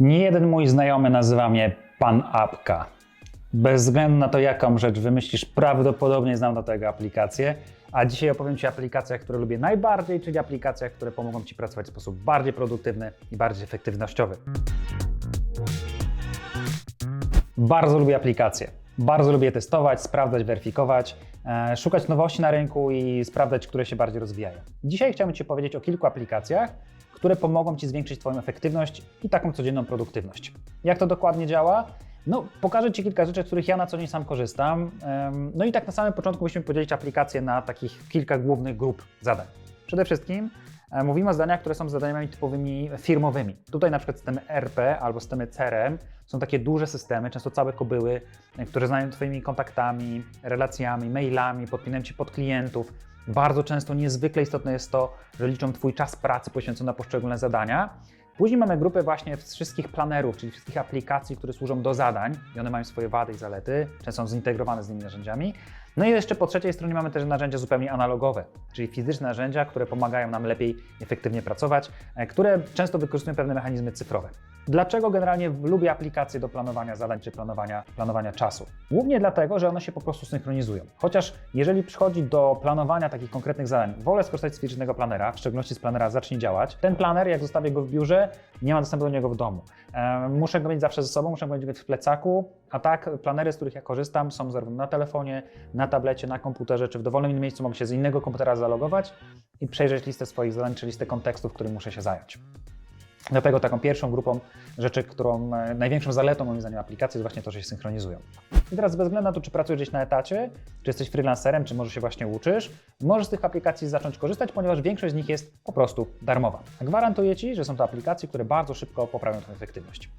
Nie jeden mój znajomy nazywa mnie Pan Apka. Bez względu na to, jaką rzecz wymyślisz, prawdopodobnie znam do tego aplikację. A dzisiaj opowiem Ci o aplikacjach, które lubię najbardziej, czyli aplikacjach, które pomogą Ci pracować w sposób bardziej produktywny i bardziej efektywnościowy. Bardzo lubię aplikacje. Bardzo lubię testować, sprawdzać, weryfikować, e, szukać nowości na rynku i sprawdzać, które się bardziej rozwijają. Dzisiaj chciałbym Ci powiedzieć o kilku aplikacjach, które pomogą Ci zwiększyć Twoją efektywność i taką codzienną produktywność. Jak to dokładnie działa? No, pokażę Ci kilka rzeczy, z których ja na co dzień sam korzystam. No i tak na samym początku musimy podzielić aplikacje na takich kilka głównych grup zadań. Przede wszystkim e, mówimy o zadaniach, które są zadaniami typowymi firmowymi. Tutaj na przykład systemy RP albo systemy CRM są takie duże systemy, często całe kobyły, które znają Twoimi kontaktami, relacjami, mailami, podpinają Cię pod klientów. Bardzo często niezwykle istotne jest to, że liczą Twój czas pracy poświęcony na poszczególne zadania. Później mamy grupę właśnie wszystkich planerów, czyli wszystkich aplikacji, które służą do zadań i one mają swoje wady i zalety, często są zintegrowane z innymi narzędziami. No i jeszcze po trzeciej stronie mamy też narzędzia zupełnie analogowe, czyli fizyczne narzędzia, które pomagają nam lepiej efektywnie pracować, e, które często wykorzystują pewne mechanizmy cyfrowe. Dlaczego generalnie lubię aplikacje do planowania zadań czy planowania, planowania czasu? Głównie dlatego, że one się po prostu synchronizują. Chociaż jeżeli przychodzi do planowania takich konkretnych zadań, wolę skorzystać z fizycznego planera, w szczególności z planera Zacznij Działać. Ten planer, jak zostawię go w biurze, nie ma dostępu do niego w domu. Muszę go mieć zawsze ze sobą, muszę go mieć w plecaku, a tak planery, z których ja korzystam, są zarówno na telefonie, na tablecie, na komputerze, czy w dowolnym innym miejscu mogę się z innego komputera zalogować i przejrzeć listę swoich zadań, czy listę kontekstów, którym muszę się zająć. Dlatego taką pierwszą grupą rzeczy, którą e, największą zaletą moim zdaniem aplikacji jest właśnie to, że się synchronizują. I teraz bez względu na to, czy pracujesz gdzieś na etacie, czy jesteś freelancerem, czy może się właśnie uczysz, możesz z tych aplikacji zacząć korzystać, ponieważ większość z nich jest po prostu darmowa. Gwarantuję Ci, że są to aplikacje, które bardzo szybko poprawią Twoją efektywność.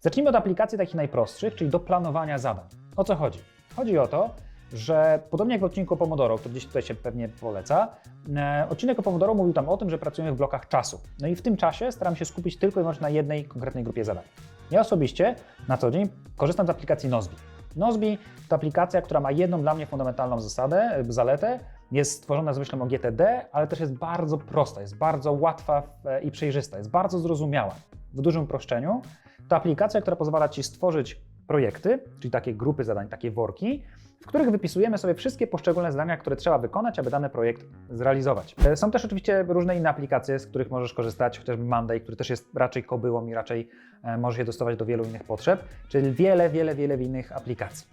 Zacznijmy od aplikacji takich najprostszych, czyli do planowania zadań. O co chodzi? Chodzi o to, że podobnie jak w odcinku o Pomodoro, który gdzieś tutaj się pewnie poleca, e, odcinek o Pomodoro mówił tam o tym, że pracujemy w blokach czasu. No i w tym czasie staram się skupić tylko i wyłącznie na jednej konkretnej grupie zadań. Ja osobiście na co dzień korzystam z aplikacji Nozbi. Nozbi to aplikacja, która ma jedną dla mnie fundamentalną zasadę, e, zaletę. Jest stworzona z myślą o GTD, ale też jest bardzo prosta, jest bardzo łatwa e, i przejrzysta, jest bardzo zrozumiała. W dużym uproszczeniu to aplikacja, która pozwala Ci stworzyć projekty, czyli takie grupy zadań, takie worki, w których wypisujemy sobie wszystkie poszczególne zadania, które trzeba wykonać, aby dany projekt zrealizować. E, Są też oczywiście różne inne aplikacje, z których możesz korzystać, chociażby Monday, który też jest raczej kobyłą i raczej e, może się dostosować do wielu innych potrzeb, czyli wiele, wiele, wiele innych aplikacji.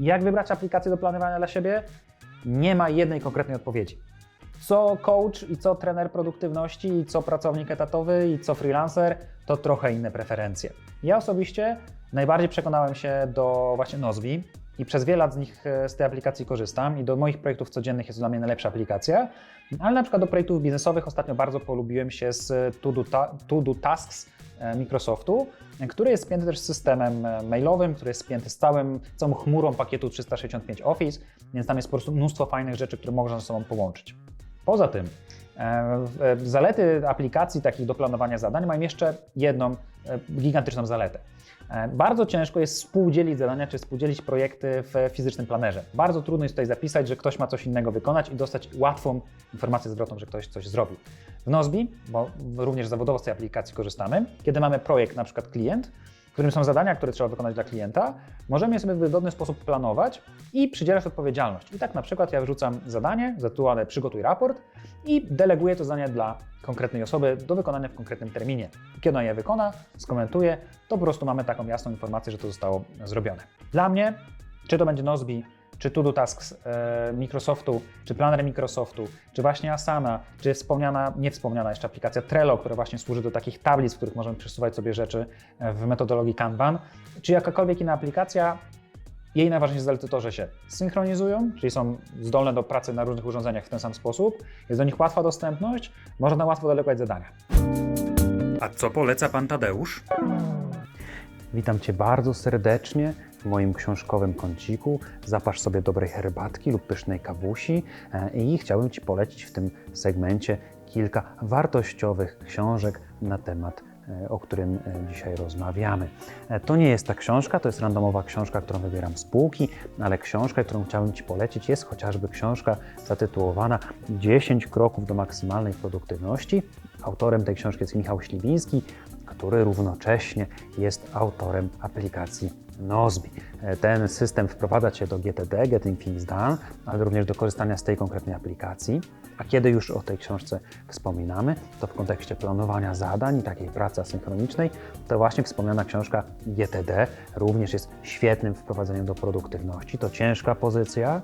Jak wybrać aplikację do planowania dla siebie? Nie ma jednej konkretnej odpowiedzi. Co coach i co trener produktywności, i co pracownik etatowy, i co freelancer, to trochę inne preferencje. Ja osobiście najbardziej przekonałem się do właśnie Nozbi i przez wiele lat z nich e, z tej aplikacji korzystam i do moich projektów codziennych jest dla mnie najlepsza aplikacja, ale na przykład do projektów biznesowych ostatnio bardzo polubiłem się z To Do, Ta- to Do Tasks e, Microsoftu, który jest spięty też z systemem e, mailowym, który jest spięty z całym, całą chmurą pakietu 365 Office, więc tam jest po prostu mnóstwo fajnych rzeczy, które można ze sobą połączyć. Poza tym, e, e, zalety aplikacji takich do planowania zadań mają jeszcze jedną e, gigantyczną zaletę. Bardzo ciężko jest współdzielić zadania czy współdzielić projekty w fizycznym planerze. Bardzo trudno jest tutaj zapisać, że ktoś ma coś innego wykonać i dostać łatwą informację zwrotną, że ktoś coś zrobił. W Nozbi, bo również zawodowo z tej aplikacji korzystamy, kiedy mamy projekt, na przykład klient, którym są zadania, które trzeba wykonać dla klienta, możemy je sobie w wygodny sposób planować i przydzielać odpowiedzialność. I tak na przykład ja wrzucam zadanie zatytułowane przygotuj raport i deleguję to zadanie dla konkretnej osoby do wykonania w konkretnym terminie. Kiedy ona je wykona, skomentuje, to po prostu mamy taką jasną informację, że to zostało zrobione. Dla mnie, czy to będzie Nozbi, czy To Do Tasks e, Microsoftu, czy Planner Microsoftu, czy właśnie Asana, czy wspomniana, nie wspomniana jeszcze aplikacja Trello, która właśnie służy do takich tablic, w których możemy przesuwać sobie rzeczy e, w metodologii Kanban, czy jakakolwiek inna aplikacja, jej najważniejsze zalety to, że się synchronizują, czyli są zdolne do pracy na różnych urządzeniach w ten sam sposób, jest do nich łatwa dostępność, można łatwo delegować zadania. A co poleca pan Tadeusz? Witam Cię bardzo serdecznie w moim książkowym kąciku. Zapasz sobie dobrej herbatki lub pysznej kawusi e, i chciałbym Ci polecić w tym segmencie kilka wartościowych książek na temat e, o którym e, dzisiaj rozmawiamy. To nie jest ta książka, to jest randomowa książka, którą wybieram z półki, ale książka, którą chciałbym Ci polecić, jest chociażby książka zatytułowana 10 kroków do maksymalnej produktywności. Autorem tej książki jest Michał Śliwiński, który równocześnie jest autorem aplikacji Nozbi. E, Ten system wprowadza Cię do GTD, Getting Things Done, ale również do korzystania z tej konkretnej aplikacji. A kiedy już o tej książce wspominamy, to w kontekście planowania zadań i takiej pracy asynchronicznej, to właśnie wspomniana książka GTD również jest świetnym wprowadzeniem do produktywności. To ciężka pozycja,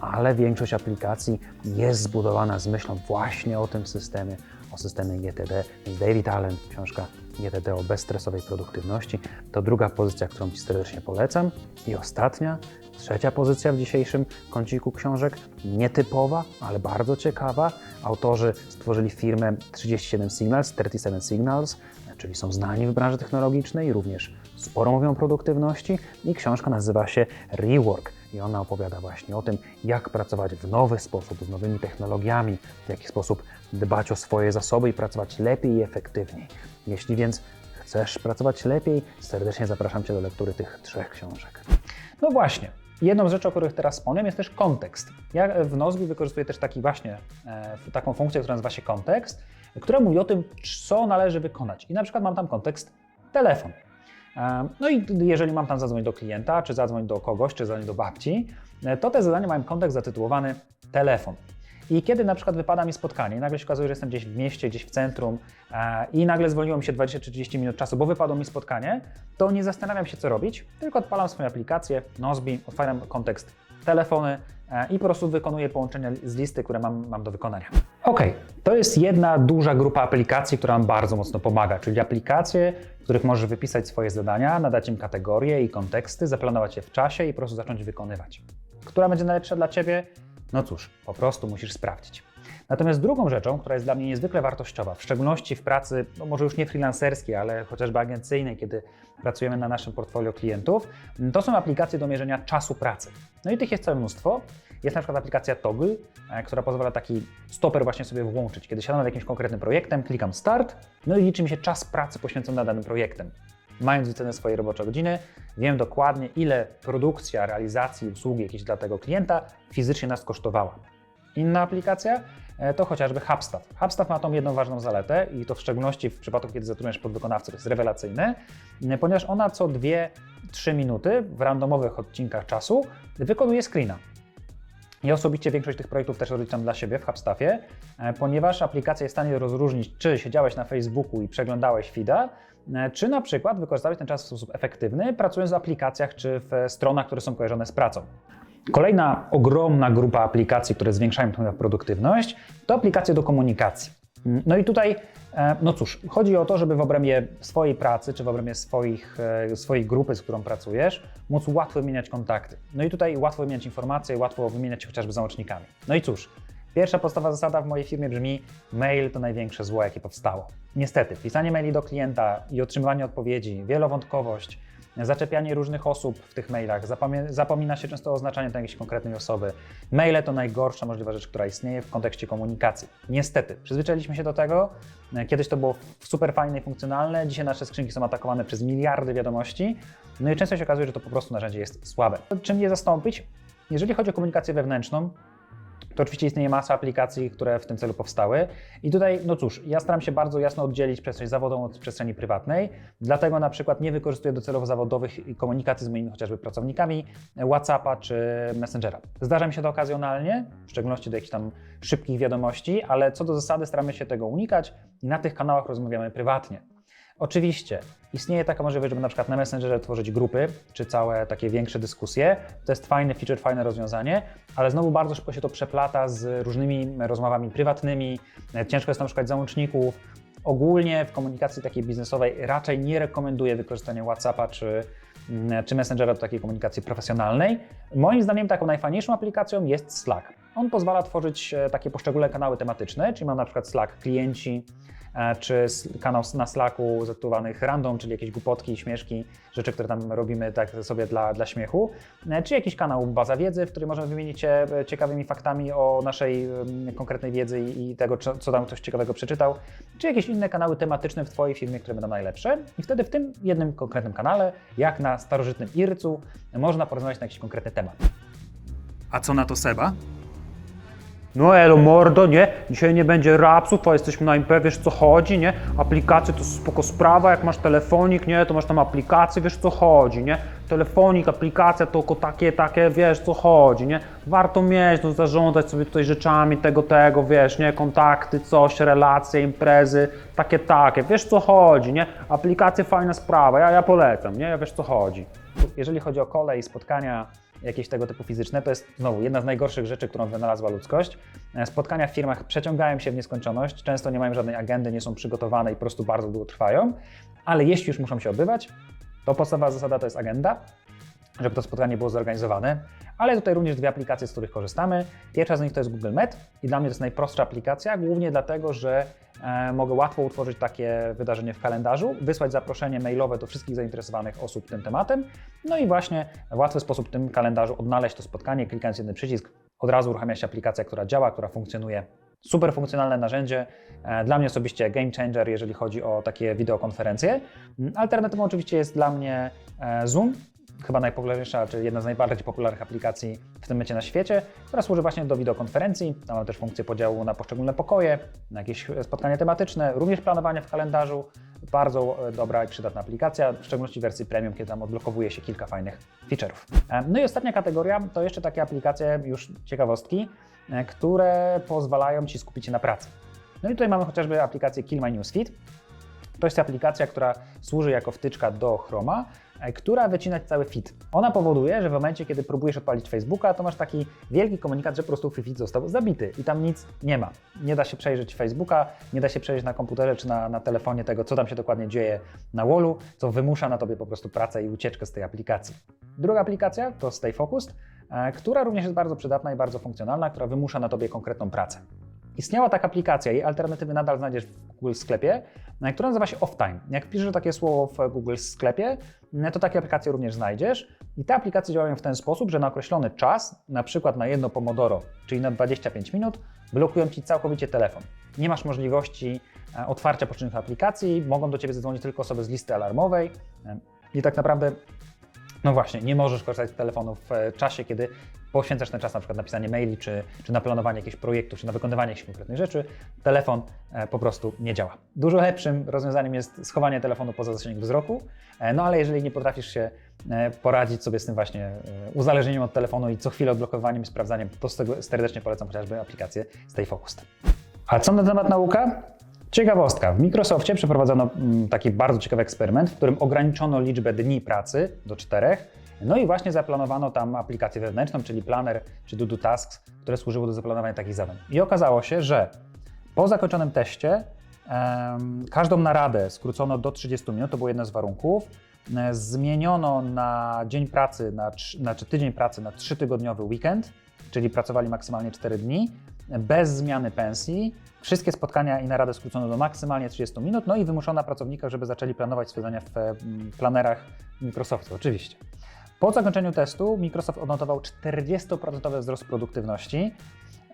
ale większość aplikacji jest zbudowana z myślą właśnie o tym systemie, o systemie GTD. Więc David Allen, książka GTD o bezstresowej produktywności, to druga pozycja, którą Ci serdecznie polecam. I ostatnia, trzecia pozycja w dzisiejszym kąciku książek, nietypowa, ale bardzo ciekawa. Autorzy stworzyli firmę 37 Signals, 37 Signals, czyli są znani w branży technologicznej, również sporo mówią o produktywności i książka nazywa się Rework i ona opowiada właśnie o tym, jak pracować w nowy sposób, z nowymi technologiami, w jaki sposób dbać o swoje zasoby i pracować lepiej i efektywniej. Jeśli więc chcesz pracować lepiej, serdecznie zapraszam Cię do lektury tych trzech książek. No właśnie. Jedną z rzeczy, o których teraz wspomniałem, jest też kontekst. Ja w Nozbi wykorzystuję też taki właśnie, e, taką funkcję, która nazywa się kontekst, która mówi o tym, co należy wykonać. I na przykład mam tam kontekst telefon. No i jeżeli mam tam zadzwonić do klienta, czy zadzwonić do kogoś, czy zadzwonić do babci, e, to te zadania mają kontekst zatytułowany telefon. I kiedy na przykład wypada mi spotkanie, nagle się okazuje, że jestem gdzieś w mieście, gdzieś w centrum e, i nagle zwolniło mi się 20 czy 30 minut czasu, bo wypadło mi spotkanie, to nie zastanawiam się, co robić, tylko odpalam swoją aplikację Nozbi, otwieram kontekst telefony i po prostu wykonuję połączenia z listy, które mam, mam do wykonania. Ok, to jest jedna duża grupa aplikacji, która nam bardzo mocno pomaga, czyli aplikacje, w których możesz wypisać swoje zadania, nadać im kategorie i konteksty, zaplanować je w czasie i po prostu zacząć wykonywać. Która będzie najlepsza dla Ciebie? No cóż, po prostu musisz sprawdzić. Natomiast drugą rzeczą, która jest dla mnie niezwykle wartościowa, w szczególności w pracy, no może już nie freelancerskiej, ale chociażby agencyjnej, kiedy pracujemy na naszym portfolio klientów, to są aplikacje do mierzenia czasu pracy. No i tych jest całe mnóstwo. Jest na przykład aplikacja Toggle, e, która pozwala taki stoper właśnie sobie włączyć. Kiedy siadam nad jakimś konkretnym projektem, klikam Start, no i liczy mi się czas pracy poświęcony na danym projektem. Mając wycenę swojej roboczej godziny, wiem dokładnie, ile produkcja, realizacji usługi jakiejś dla tego klienta fizycznie nas kosztowała. Inna aplikacja e, to chociażby HubStaff. HubStaff ma tą jedną ważną zaletę i to w szczególności w przypadku, kiedy zatrudniasz podwykonawcę, to jest rewelacyjne, m, ponieważ ona co 2-3 minuty w randomowych odcinkach czasu wykonuje screena. Ja osobiście większość tych projektów też rozliczam dla siebie w HubStaffie, e, ponieważ aplikacja jest w stanie rozróżnić, czy siedziałeś na Facebooku i przeglądałeś feeda, e, czy na przykład wykorzystałeś ten czas w sposób efektywny, pracując w aplikacjach czy w stronach, które są kojarzone z pracą. Kolejna ogromna grupa aplikacji, które zwiększają twoją produktywność, to aplikacje do komunikacji. No i tutaj, e, no cóż, chodzi o to, żeby w obrębie swojej pracy, czy w obrębie swoich, e, swojej grupy, z którą pracujesz, móc łatwo wymieniać kontakty. No i tutaj łatwo wymieniać informacje, łatwo wymieniać się chociażby załącznikami. No i cóż, pierwsza podstawowa zasada w mojej firmie brzmi: mail to największe zło, jakie powstało. Niestety, pisanie maili do klienta i otrzymywanie odpowiedzi, wielowątkowość, zaczepianie różnych osób w tych mailach, zapomina się często o oznaczaniu tej jakiejś konkretnej osoby. Maile to najgorsza możliwa rzecz, która istnieje w kontekście komunikacji. Niestety, przyzwyczailiśmy się do tego. Kiedyś to było super fajne i funkcjonalne, dzisiaj nasze skrzynki są atakowane przez miliardy wiadomości, no i często się okazuje, że to po prostu narzędzie jest słabe. Czym je zastąpić? Jeżeli chodzi o komunikację wewnętrzną, to oczywiście istnieje masa aplikacji, które w tym celu powstały. I tutaj, no cóż, ja staram się bardzo jasno oddzielić przestrzeń zawodową od przestrzeni prywatnej, dlatego na przykład nie wykorzystuję do celów zawodowych komunikacji z moimi chociażby pracownikami WhatsAppa czy Messengera. Zdarza mi się to okazjonalnie, w szczególności do jakichś tam szybkich wiadomości, ale co do zasady staramy się tego unikać i na tych kanałach rozmawiamy prywatnie. Oczywiście istnieje taka możliwość, żeby na przykład na Messengerze tworzyć grupy, czy całe takie większe dyskusje. To jest fajny feature, fajne rozwiązanie, ale znowu bardzo szybko się to przeplata z różnymi rozmowami prywatnymi. Ciężko jest tam szukać załączników. Ogólnie w komunikacji takiej biznesowej raczej nie rekomenduję wykorzystania WhatsAppa czy, mm, czy Messengera do takiej komunikacji profesjonalnej. Moim zdaniem taką najfajniejszą aplikacją jest Slack. On pozwala tworzyć e, takie poszczególne kanały tematyczne, czyli mam na przykład Slack klienci, e, czy s- kanał na Slacku zatytułowanych random, czyli jakieś głupotki, śmieszki, rzeczy, które tam robimy tak sobie dla, dla śmiechu, e, czy jakiś kanał baza wiedzy, w którym możemy wymienić się e, ciekawymi faktami o naszej konkretnej wiedzy i, tego, co tam ktoś ciekawego przeczytał, czy jakieś inne kanały tematyczne w Twojej firmie, które będą najlepsze. I wtedy w tym jednym konkretnym kanale, jak na starożytnym Ircu, można porozmawiać na jakiś konkretny temat. A co na to Seba? No elo mordo, nie? Dzisiaj nie będzie rapsów, to jesteśmy na imprezie, wiesz co chodzi, nie? Aplikacje to spoko sprawa, jak masz telefonik, nie? To masz tam aplikację, wiesz co chodzi, nie? Telefonik, aplikacja to tylko takie, takie, wiesz co chodzi, nie? Warto mieć, no zarządzać sobie tutaj rzeczami, tego, tego, wiesz, nie? Kontakty, coś, relacje, imprezy, takie, takie, wiesz co chodzi, nie? Aplikacje fajna sprawa, ja, ja polecam, nie? Ja wiesz co chodzi. Jeżeli chodzi o kolej, spotkania jakieś tego typu fizyczne, to jest znowu jedna z najgorszych rzeczy, którą wynalazła ludzkość. E, Spotkania w firmach przeciągają się w nieskończoność, często nie mają żadnej agendy, nie są przygotowane i po prostu bardzo długo trwają, ale jeśli już muszą się odbywać, to podstawowa zasada to jest agenda, żeby to spotkanie było zorganizowane, ale tutaj również dwie aplikacje, z których korzystamy. Pierwsza z nich to jest Google Meet i dla mnie to jest najprostsza aplikacja, głównie dlatego, że e, mogę łatwo utworzyć takie wydarzenie w kalendarzu, wysłać zaproszenie mailowe do wszystkich zainteresowanych osób tym tematem, no i właśnie w łatwy sposób w tym kalendarzu odnaleźć to spotkanie, klikając jeden przycisk, od razu uruchamia się aplikacja, która działa, która funkcjonuje. Super funkcjonalne narzędzie, e, dla mnie osobiście game changer, jeżeli chodzi o takie wideokonferencje. Alternatywą oczywiście jest dla mnie e, Zoom, chyba najpopularniejsza, czy jedna z najbardziej popularnych aplikacji w tym momencie na świecie, która służy właśnie do wideokonferencji. Tam mamy też funkcję podziału na poszczególne pokoje, na jakieś spotkania tematyczne, również planowanie w kalendarzu. Bardzo e, dobra i przydatna aplikacja, w szczególności w wersji premium, kiedy tam odblokowuje się kilka fajnych featureów. E, No i ostatnia kategoria to jeszcze takie aplikacje, już ciekawostki, e, które pozwalają Ci skupić się na pracy. No i tutaj mamy chociażby aplikację Kill My Newsfeed. To jest aplikacja, która służy jako wtyczka do Chroma, która wycina ci cały feed. Ona powoduje, że w momencie, kiedy próbujesz odpalić Facebooka, to masz taki wielki komunikat, że po prostu feed został zabity i tam nic nie ma. Nie da się przejrzeć Facebooka, nie da się przejrzeć na komputerze czy na, na telefonie tego, co tam się dokładnie dzieje na wallu, co wymusza na tobie po prostu pracę i ucieczkę z tej aplikacji. Druga aplikacja to Stay Focused, e, która również jest bardzo przydatna i bardzo funkcjonalna, która wymusza na tobie konkretną pracę. Istniała taka aplikacja, jej alternatywy nadal znajdziesz w Google Sklepie, e, która nazywa się Offtime. Jak piszesz takie słowo w Google Sklepie, e, to takie aplikacje również znajdziesz. I te aplikacje działają w ten sposób, że na określony czas, na przykład na jedno pomodoro, czyli na 25 minut, blokują Ci całkowicie telefon. Nie masz możliwości e, otwarcia poszczególnych aplikacji, mogą do Ciebie zadzwonić tylko osoby z listy alarmowej e, i tak naprawdę no właśnie, nie możesz korzystać z telefonu w e, czasie, kiedy poświęcasz ten czas na przykład na pisanie maili, czy, czy na planowanie jakichś projektów, czy na wykonywanie jakichś konkretnych rzeczy. Telefon e, po prostu nie działa. Dużo lepszym rozwiązaniem jest schowanie telefonu poza zasięg wzroku, e, no ale jeżeli nie potrafisz się poradzić sobie z tym właśnie uzależnieniem od telefonu i co chwilę odblokowaniem i sprawdzaniem, to z tego serdecznie polecam chociażby aplikację Stay Focused. A co na temat nauka? Ciekawostka. W Microsoftie przeprowadzono mm, taki bardzo ciekawy eksperyment, w którym ograniczono liczbę dni pracy do czterech. No i właśnie zaplanowano tam aplikację wewnętrzną, czyli Planner czy Do Tasks, które służyły do zaplanowania takich zadań. I okazało się, że po zakończonym teście em, każdą naradę skrócono do 30 minut, to był jeden z warunków. E, Zmieniono na dzień pracy, na, znaczy tydzień pracy na trzytygodniowy weekend, czyli pracowali maksymalnie 4 dni, bez zmiany pensji. Wszystkie spotkania i narady skrócono do maksymalnie 30 minut, no i wymuszono na pracownikach, żeby zaczęli planować swoje w e, planerach Microsoftu, oczywiście. Po zakończeniu testu Microsoft odnotował 40% wzrost produktywności.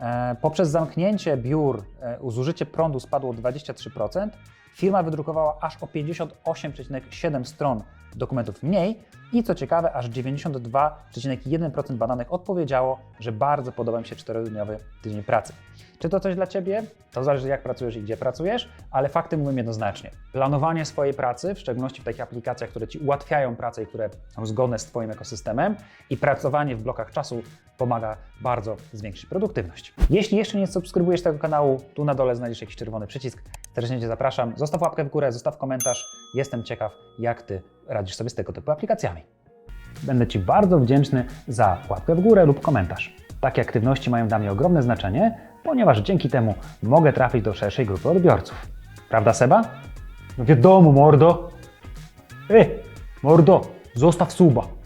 E, Poprzez zamknięcie biur e, zużycie prądu spadło o 23%. Firma wydrukowała aż o 58,7 stron dokumentów mniej i co ciekawe, aż 92,1% badanych odpowiedziało, że bardzo podoba im się 4-dniowy tydzień pracy. Czy to coś dla Ciebie? To zależy jak pracujesz i gdzie pracujesz, ale fakty mówią jednoznacznie. Planowanie swojej pracy, w szczególności w takich aplikacjach, które Ci ułatwiają pracę i które są zgodne z Twoim ekosystemem i pracowanie w blokach czasu pomaga bardzo zwiększyć produktywność. Jeśli jeszcze nie subskrybujesz tego kanału, tu na dole znajdziesz jakiś czerwony przycisk. Serdecznie Cię zapraszam. Zostaw łapkę w górę, zostaw komentarz. Jestem ciekaw, jak Ty radzisz sobie z tego typu aplikacjami. Będę Ci bardzo wdzięczny za łapkę w górę lub komentarz. Takie aktywności mają dla mnie ogromne znaczenie, ponieważ dzięki temu mogę trafić do szerszej grupy odbiorców. Prawda, Seba? No wiadomo, mordo. Ej, mordo, zostaw suba.